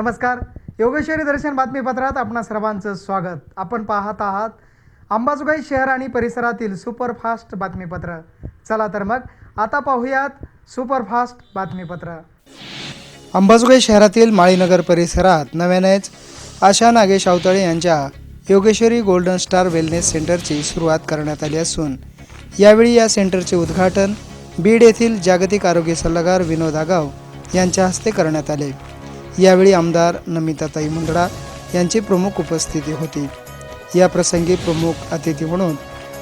नमस्कार. योगेश्वरी दर्शन बातमीपत्रात आपणा सर्वांचं स्वागत. आपण पाहत आहात अंबाजोगाई शहर आणि परिसरातील सुपरफास्ट बातमीपत्र. चला तर मग आता पाहूयात सुपरफास्ट बातमीपत्र. अंबाजोगाई शहरातील माळीनगर परिसरात नव्यानेच आशा नागेश अवतळे यांच्या योगेश्वरी गोल्डन स्टार वेलनेस सेंटरची सुरुवात करण्यात आली असून यावेळी या सेंटरचे उद्घाटन बीड येथील जागतिक आरोग्य सल्लागार विनोद आगाव यांच्या हस्ते करण्यात आले. यावेळी आमदार नमिताताई मुंदडा यांची प्रमुख उपस्थिती होती. या प्रसंगी प्रमुख अतिथी म्हणून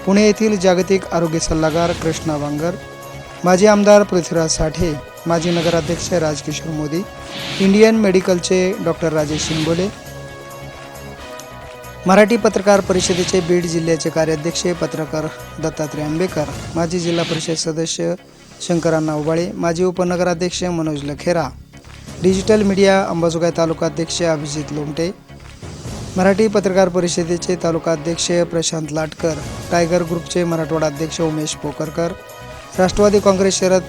पुणे येथील जागतिक आरोग्य सल्लागार कृष्णा वांगर माजी आमदार पृथ्वीराज साठे माजी नगराध्यक्ष राजकिशोर मोदी इंडियन मेडिकलचे डॉक्टर राजेश शिंगोले मराठी पत्रकार परिषदेचे बीड जिल्ह्याचे कार्याध्यक्ष पत्रकार दत्तात्रय आंबेकर माजी जिल्हा परिषद सदस्य शंकरांना उबाळे माजी उपनगराध्यक्ष मनोज लखेरा डिजिटल मीडिया अंबाजोगाई तालुकाध्यक्ष अभिजित लोमटे मराठी पत्रकार परिषदेचे तालुकाध्यक्ष प्रशांत लाटकर टायगर ग्रुपचे मराठवाडा अध्यक्ष उमेश पोकरकर राष्ट्रवादी काँग्रेस शरद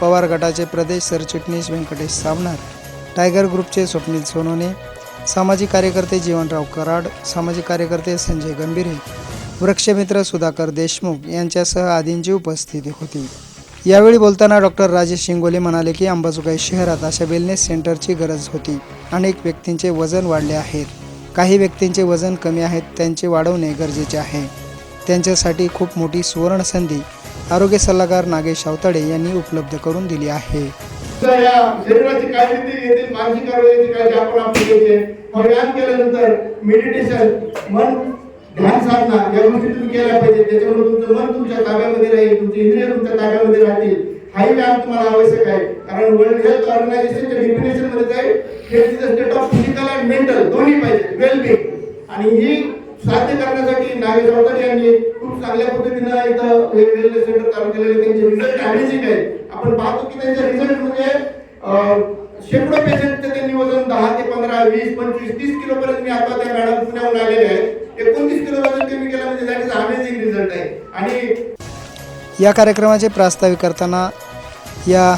पवार गटाचे प्रदेश सरचिटणीस व्यंकटेश सावणार टायगर ग्रुपचे स्वप्नील सोनोने सामाजिक कार्यकर्ते जीवनराव कराड सामाजिक कार्यकर्ते संजय गंभीरे वृक्षमित्र सुधाकर देशमुख यांच्यासह आदींची उपस्थिती होती. यावेळी बोलताना डॉक्टर राजेश शिंगोले म्हणाले की अंबाजोगाई शहरात अशा वेलनेस सेंटरची गरज होती. अनेक व्यक्तींचे वजन वाढले आहेत काही व्यक्तींचे वजन कमी आहेत त्यांचे वाढवणे गरजेचे आहे. त्यांच्यासाठी खूप मोठी सुवर्ण संधी आरोग्य सल्लागार नागेश आवतडे यांनी उपलब्ध करून दिली आहे. शरीराची काळजी मानसिक आरोग्याची काळजी आपण आपली घ्यायची केल्यानंतर मेडिटेशन मन ध्यान साधना या गोष्टी तुम्ही केल्या पाहिजे. त्याच्यामुळे तुमचं मन तुमच्या ताब्यामध्ये राहील तुमचे इंद्रिय तुमच्या ताब्यामध्ये राहतील. हाही व्यायाम तुम्हाला आवश्यक आहे. कारण वर्ल्ड हेल्थ ऑर्गनायझेशनच्या डिफिनेशनमध्ये काय health is state of physical and mental दोन्ही पाहिजे वेलबिंग आणि ही साध्य करण्यासाठी नागेश अवतार यांनी खूप चांगल्या पद्धतीनं इथं हे वेलनेस सेंटर चालू केलेले. त्यांचे रिझल्ट अमेझिंग आहे आपण पाहतो की त्यांचे रिझल्ट म्हणजे शेकडो पेशंटचं त्यांनी वजन दहा ते पंधरा वीस पंचवीस तीस किलो पर्यंत मी आता त्या मॅडम पुण्याहून आलेले आहेत. एकोणतीस किलो वजन कमी केलं म्हणजे दॅट इज अमेझिंग रिझल्ट आहे. आणि या कार्यक्रमाचे प्रास्ताविक करताना या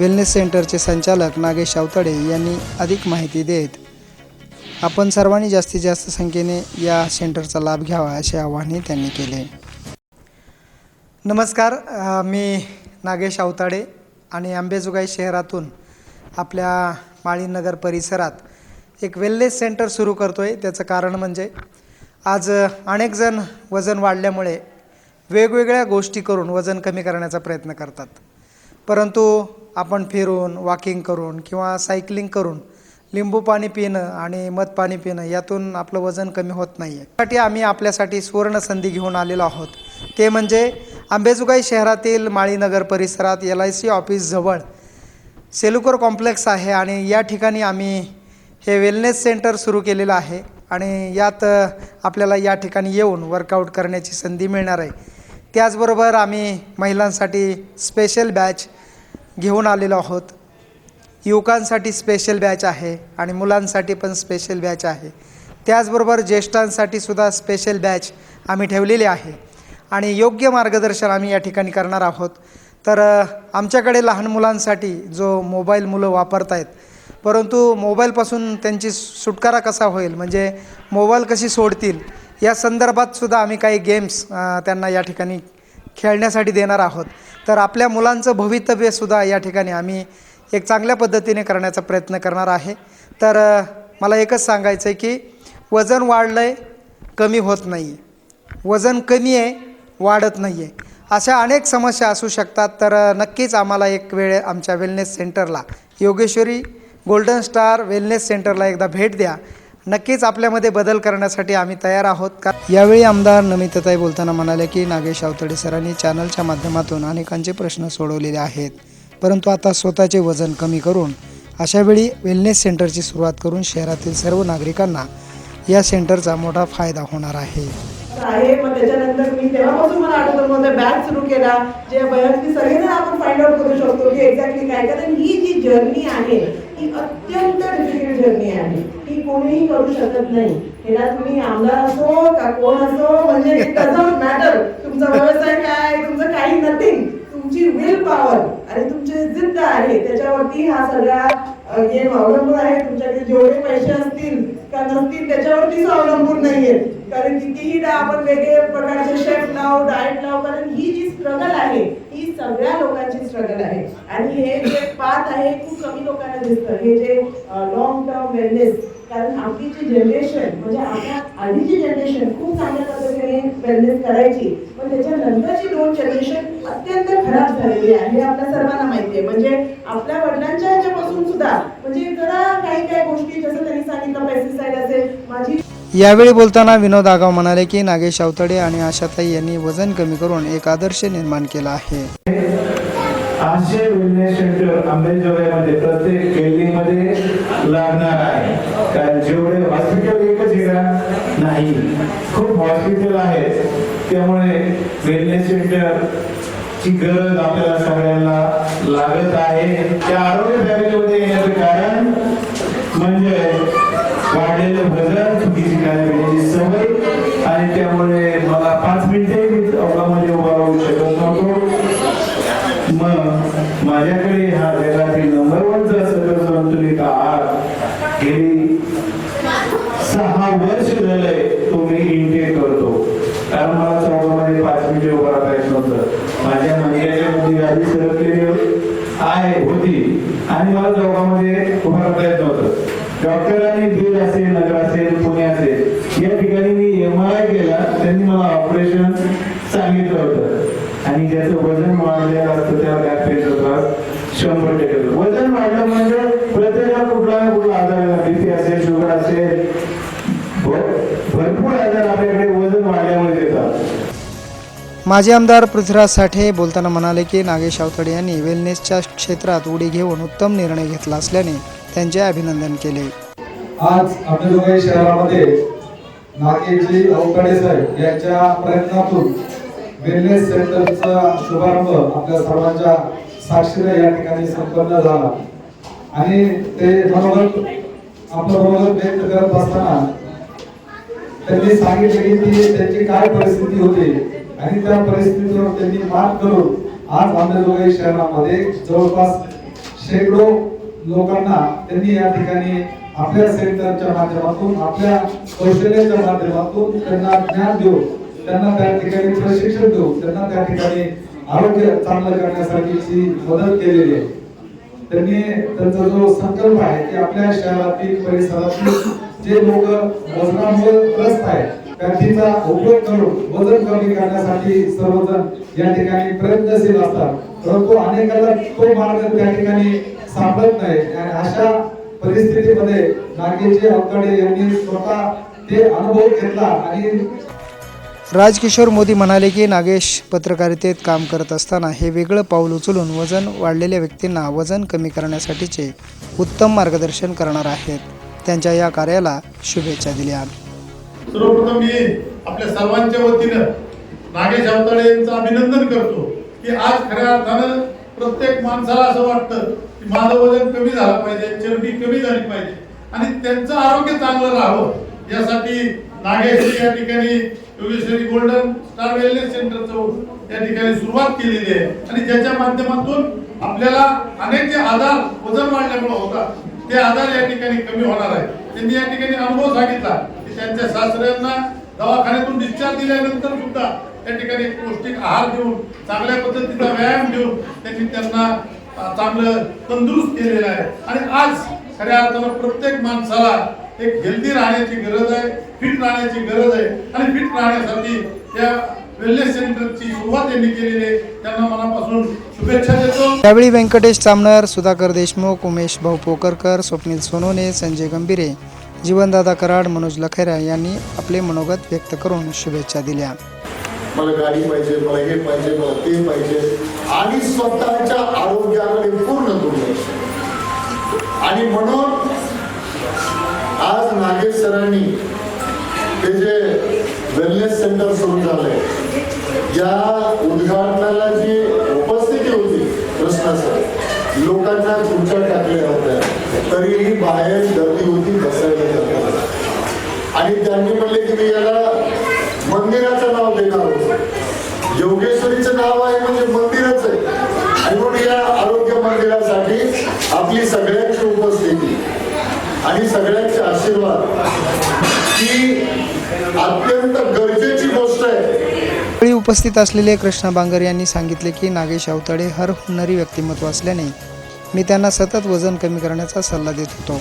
वेलनेस सेंटरचे संचालक नागेश आवतडे यांनी अधिक माहिती देत आपण सर्वांनी जास्तीत जास्त संख्येने या सेंटरचा लाभ घ्यावा असे आवाहनही त्यांनी केले. नमस्कार मी नागेश आवताडे आणि आंबेजोगाई शहरातून आपल्या माळीनगर परिसरात एक वेलनेस सेंटर सुरू करतो आहे त्याचं कारण म्हणजे आज अनेकजण वजन वाढल्यामुळे वेगवेगळ्या गोष्टी करून वजन कमी करण्याचा प्रयत्न करतात. परंतु आपण फिरून वॉकिंग करून किंवा सायकलिंग करून लिंबू पाणी पिणं आणि मध पाणी पिणं यातून आपलं वजन कमी होत नाही आहे त्यासाठी आम्ही आपल्यासाठी सुवर्ण संधी घेऊन आलेलो आहोत. ते म्हणजे आंबेजोगाई शहरातील माळीनगर परिसरात एल आय सी ऑफिसजवळ सेलुकोर कॉम्प्लेक्स आहे आणि या ठिकाणी आम्ही हे वेलनेस सेंटर सुरू केलेलं आहे. आणि यात आपल्याला या ठिकाणी येऊन वर्कआउट करण्याची संधी मिळणार आहे. त्याचबरोबर आम्ही महिलांसाठी स्पेशल बॅच घेऊन आलेलो आहोत. युवकांसाठी स्पेशल बॅच आहे आणि मुलांसाठी पण स्पेशल बॅच आहे. त्याचबरोबर ज्येष्ठांसाठी सुद्धा स्पेशल बॅच आम्ही ठेवलेली आहे. आणि योग्य मार्गदर्शन आम्ही या ठिकाणी करणार आहोत. तर आमच्याकडे लहान मुलांसाठी जो मोबाईल मुलं वापरत आहेत परंतु मोबाईलपासून त्यांची सुटकारा कसा होईल? म्हणजे मोबाईल कशी सोडतील? या संदर्भात सुद्धा आम्ही काही गेम्स त्यांना या ठिकाणी खेळण्यासाठी देणार आहोत. तर आपल्या मुलांचं भवितव्यसुद्धा या ठिकाणी आम्ही एक चांगल्या पद्धतीने करण्याचा प्रयत्न करणार आहे. तर मला एकच सांगायचं आहे की वजन वाढलं आहे कमी होत नाही आहे वजन कमी आहे वाढत नाही आहे अशा अनेक समस्या असू शकतात तर नक्कीच आम्हाला एक वेळ आमच्या वेलनेस सेंटरला योगेश्वरी गोल्डन स्टार वेलनेस सेंटरला एकदा भेट द्या. नक्कीच आपल्यामध्ये बदल करण्यासाठी आम्ही तयार आहोत. का यावेळी आमदार नमिताताई बोलताना म्हणाले की नागेश अवतडे सरांनी चॅनलच्या माध्यमातून अनेकांचे प्रश्न सोडवलेले आहेत. परंतु आता स्वतःचे वजन कमी करून अशावेळी वेलनेस सेंटरची सुरुवात करून शहरातील सर्व नागरिकांना या सेंटरचा मोठा फायदा होणार आहे. आहे मग त्याच्यानंतर मी तेव्हापासून मला आठवतं मग बॅच सुरू केला. जे वयातली सगळेजण आपण फाइंड आउट करू शकतो की एक्झॅक्टली काय. कारण ही जी जर्नी आहे ही अत्यंत डिफिकल्ट जर्नी आहे. ती कोणीही करू शकत नाही. हिला तुम्ही आमदार असो का कोण असो म्हणजे डझंट मॅटर तुमचा व्यवसाय काय तुमचं काही नथिंग तुमची विल पॉवर आणि तुमची जिद्द आहे. त्याच्यावरती हा सगळा अगेन अवलंबून आहे तुमच्याकडे जेवढे पैसे असतील का नसतील त्याच्यावरतीच अवलंबून नाहीये. कारण कितीही आपण वेगळे प्रकारचे शेफ लाव डाएट लाव कारण ही जी स्ट्रगल आहे ही सगळ्या लोकांची स्ट्रगल आहे. आणि हे जे पात आहे खूप कमी लोकांना दिसतं. हे जे लॉंग टर्म वेलनेस कारण आपली जी जनरेशन म्हणजे आपल्या आधीची जनरेशन खूप चांगल्या पद्धतीने वेलनेस करायची. पण त्याच्यानंतरची दोन जनरेशन अत्यंत खराब झालेली आहे. हे आपल्या सर्वांना माहिती आहे. म्हणजे आपल्या वडिलांच्या म्हणजे जरा काही काही गोष्टी जसं त्यांनी सांगितलं पेस्टिसाइड असेल माझी यावेळी बोलताना विनोद आगाव म्हणाले की नागेश अवतडे आणि आशाताई यांनी वजन कमी करून एक आदर्श निर्माण केला आहे. आशय वेलनेस सेंटर अंबेजोगाईमध्ये प्रत्येक बिल्डिंगमध्ये लागणार आहे. कारण जेवढे हॉस्पिटल एकच आहे का नाही खूप हॉस्पिटल आहेत. त्यामुळे वेलनेस सेंटर ची गरज आपल्याला सगळ्यांना लागत आहे. त्या आरोग्य फॅमिलीमध्ये येण्याचं कारण म्हणजे वाढलेलं भजन चुकीची खाण्याची सवय. आणि त्यामुळे मला पाच मिनिटे मी चौकामध्ये उभा राहू शकत नव्हतो. मग माझ्याकडे हा जगातील नंबर वनचा सगळं संतुलित आहार गेली सहा वर्ष झाले तो मी इंटेक करतो कारण मला चौकामध्ये पाच मिनिटे उभा राहता येत नव्हतं माझ्या मंदिराच्या मध्ये गाडी सरकलेली आहे होती आणि मला चौकामध्ये उभा राहता येत डॉक्टर आणि बीड असेल नगर असेल पुणे असेल या ठिकाणी मी एम आर आय केला त्यांनी मला ऑपरेशन सांगितलं होतं. आणि ज्याचं वजन वाढलेलं असतं त्याला त्रास शंभर टक्के वजन वाढलं म्हणजे माजी आमदार पृथ्वीराज साठे बोलताना म्हणाले की नागेश अवतडे यांनी वेलनेसच्या क्षेत्रात उडी घेऊन उत्तम निर्णय घेतला असल्याने त्यांचे अभिनंदन केले. आज अंबेजोगाई शहरामध्ये नागेशजी अवकडे साहेब यांच्या प्रयत्नातून वेलनेस सेंटरचा शुभारंभ आपल्या सर्वांच्या साक्षीने या ठिकाणी संपन्न झाला. आणि ते मनोगत आपलं मनोगत व्यक्त करत असताना त्यांनी सांगितले की त्यांची काय परिस्थिती होती आणि त्या परिस्थितीवर त्यांनी मात करून आज अंबेजोगाई शहरामध्ये जवळपास शेकडो लोकांना त्यांनी या ठिकाणी आपल्या सेंटरच्या माध्यमातून आपल्या कौशल्याच्या माध्यमातून त्यांना ज्ञान देऊन त्यांना त्या ठिकाणी प्रशिक्षण देऊन त्यांना त्या ठिकाणी आरोग्य चांगलं करण्यासाठीची मदत केलेली आहे. त्यांनी त्यांचा जो संकल्प आहे की आपल्या शहरातील परिसरातील जे लोक वजनामुळे त्रस्त आहेत त्यांचा उपयोग करून वजन कमी करण्यासाठी सर्वजण या ठिकाणी प्रयत्नशील असतात. परंतु अनेकांना तो मार्ग त्या ठिकाणी सापडत नाही. आणि अशा परिस्थितीमध्ये नागेशजी अवकडे यांनी स्वतः ते अनुभव घेतला आणि राजकिशोर मोदी म्हणाले की नागेश पत्रकारितेत काम करत असताना हे वेगळं पाऊल उचलून वजन वाढलेल्या व्यक्तींना वजन कमी करण्यासाठीचे उत्तम मार्गदर्शन करणार आहेत. त्यांच्या या कार्याला शुभेच्छा दिल्या. सर्वप्रथम मी आपल्या सर्वांच्या वतीनं नागेश अवताळे यांचं अभिनंदन करतो की आज खऱ्या अर्थानं प्रत्येक माणसाला असं वाटतं की माझं वजन कमी झालं पाहिजे चरबी कमी झाली पाहिजे आणि त्यांचं आरोग्य चांगलं राहावं. यासाठी नागेश या ठिकाणी योगेश्वरी गोल्डन स्टार वेलनेस सेंटरचं या ठिकाणी सुरुवात केलेली आहे. आणि ज्याच्या माध्यमातून आपल्याला अनेक जे आजार वजन वाढल्यामुळे होतात ते आजार या ठिकाणी कमी होणार आहे त्यांनी या ठिकाणी अनुभव सांगितला की त्यांच्या सासऱ्यांना दवाखान्यातून डिस्चार्ज दिल्यानंतर सुद्धा त्या ठिकाणी पौष्टिक आहार देऊन चांगल्या पद्धतीचा व्यायाम देऊन त्यांनी त्यांना चांगलं तंदुरुस्त केलेलं आहे. आणि आज खऱ्या अर्थानं प्रत्येक माणसाला एक हेल्दी राहण्याची गरज आहे फिट राहण्याची गरज आहे. आणि फिट राहण्यासाठी त्या वेलनेस सेंटरची सुरुवात त्यांनी केलेली आहे. त्यांना मनापासून शुभेच्छा देतो. यावेळी व्यंकटेश चामनर सुधाकर देशमुख उमेश भाऊ पोकरकर स्वप्नील सोनोने संजय गंभीरे जीवनदादा कराड मनोज लखेरा यांनी आपले मनोगत व्यक्त करून शुभेच्छा दिल्या. मला गाडी पाहिजे मला हे पाहिजे मला ते पाहिजे. आणि स्वतःच्या आरोग्याकडे पूर्ण दुर्लक्ष. आणि म्हणून आज नागेश सरांनी ते जे वेलनेस सेंटर सुरू झालंय या उद्घाटनाला जी उपस्थिती होती कृष्णा लोकांना खुर्च्या टाकल्या होत्या. तरीही बाहेर गर्दी होती बसायला जागा आणि त्यांनी म्हणले की मी याला मंदिराचं नाव देणार होतो. योगेश्वरीचं नाव आहे म्हणजे मंदिरच आहे. आणि म्हणून या आरोग्य मंदिरासाठी आपली सगळ्यांची उपस्थिती आणि सगळ्यांचे आशीर्वाद ही अत्यंत गरजेची गोष्ट आहे. वेळी उपस्थित असलेले कृष्णा बांगर यांनी सांगितले की नागेश अवतडे हर हुनरी व्यक्तिमत्व असल्याने मी त्यांना सतत वजन कमी करण्याचा सल्ला देत होतो.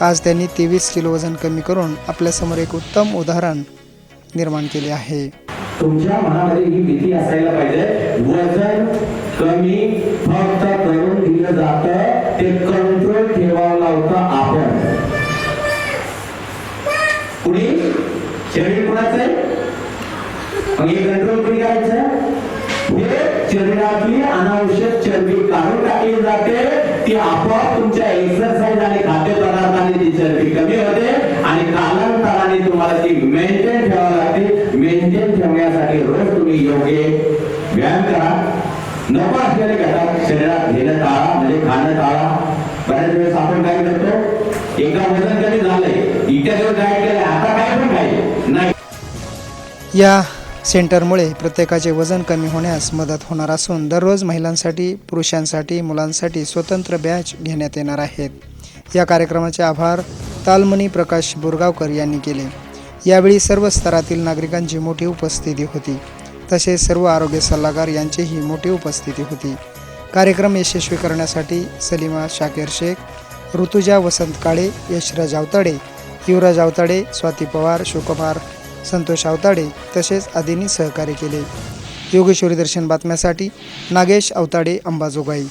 आज त्यांनी तेवीस किलो वजन कमी करून आपल्यासमोर एक उत्तम उदाहरण निर्माण केले आहे. तुमच्या मनामध्ये ही भीती असायला पाहिजे. वजन कमी फक्त करून दिलं जातं. ते कंट्रोल ठेवावं लागतं आपण. कुणी? शरीर कुणाचं आहे? मग हे कंट्रोल कुणी करायचं हे शरीरातली अनावश्यक चरबी काढून टाकली जाते. ती आपोआप तुमच्या एक्सरसाइज आणि खाद्यपदार्थाने ती चरबी कमी होते आणि कालांतराने तुम्हाला ती मेंटेन ठेवावी लागते. मेंटेन ठेवण्यासाठी रोज तुम्ही योग्य व्यायाम करा. नको असलेले घटक शरीरात घेणं टाळा म्हणजे खाणं टाळा. बऱ्याच वेळेस आपण काय करतो? एकदा वजन कमी झालंय? इतक्या दिवस डाएट केलं आता काय पण नाही. या सेंटरमुळे प्रत्येकाचे वजन कमी होण्यास मदत होणार असून दररोज महिलांसाठी पुरुषांसाठी मुलांसाठी स्वतंत्र बॅच घेण्यात येणार आहेत. या कार्यक्रमाचे आभार तालमणी प्रकाश बोरगावकर यांनी केले. यावेळी सर्व स्तरातील नागरिकांची मोठी उपस्थिती होती. तसेच सर्व आरोग्य सल्लागार यांचीही मोठी उपस्थिती होती. कार्यक्रम यशस्वी करण्यासाठी सलीमा शाकेर शेख ऋतुजा वसंत काळे यशराज आवताडे युवराज आवताडे स्वाती पवार शिवकुमार संतोष आवताडे तसेच आदींनी सहकार्य केले. योगेश्वरी दर्शन बातम्यासाठी नागेश अवताडे अंबाजोगाई.